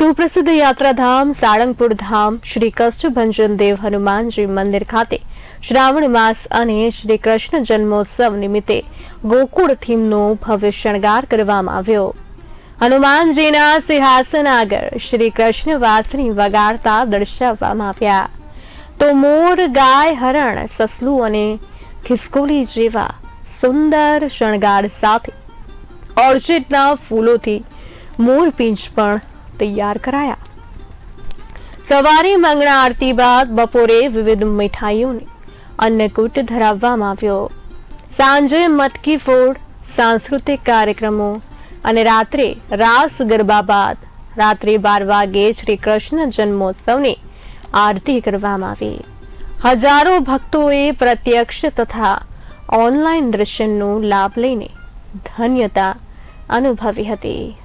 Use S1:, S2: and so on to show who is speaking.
S1: સુપ્રસિદ્ધ યાત્રાધામ, સાળંગપુર ધામ, શ્રી કષ્ટભંજન દેવ હનુમાનજી મંદિર ખાતે શ્રાવણ માસ અને શ્રી કૃષ્ણ જન્મોત્સવ નિમિત્તે ગોકુળ થીમનો ભવ્ય શણગાર કરવામાં આવ્યો. હનુમાનજીના સિંહાસન આગળ શ્રી કૃષ્ણ વાસણી વગાડતા દર્શાવવામાં આવ્યા. તો મોર, ગાય, હરણ, સસલું અને ખિસકોલી જેવા સુંદર શણગાર સાથે ઓર્ચિડના ફૂલોથી મોરપીંછ પણ તૈયાર કરાયા. સવારે મંગળા આરતી બાદ બપોરે વિવિધ મીઠાઈઓને અન્નકૂટ ધરાવવામાં આવ્યો. સાંજે મટકી ફોડ, સાંસ્કૃતિક કાર્યક્રમો અને રાત્રે રાસ ગરબા બાદ રાત્રે બાર વાગે શ્રી કૃષ્ણ જન્મોત્સવની આરતી કરવામાં આવી. હજારો ભક્તોએ પ્રત્યક્ષ તથા ઓનલાઈન દર્શનનો લાભ લઈને ધન્યતા અનુભવી હતી.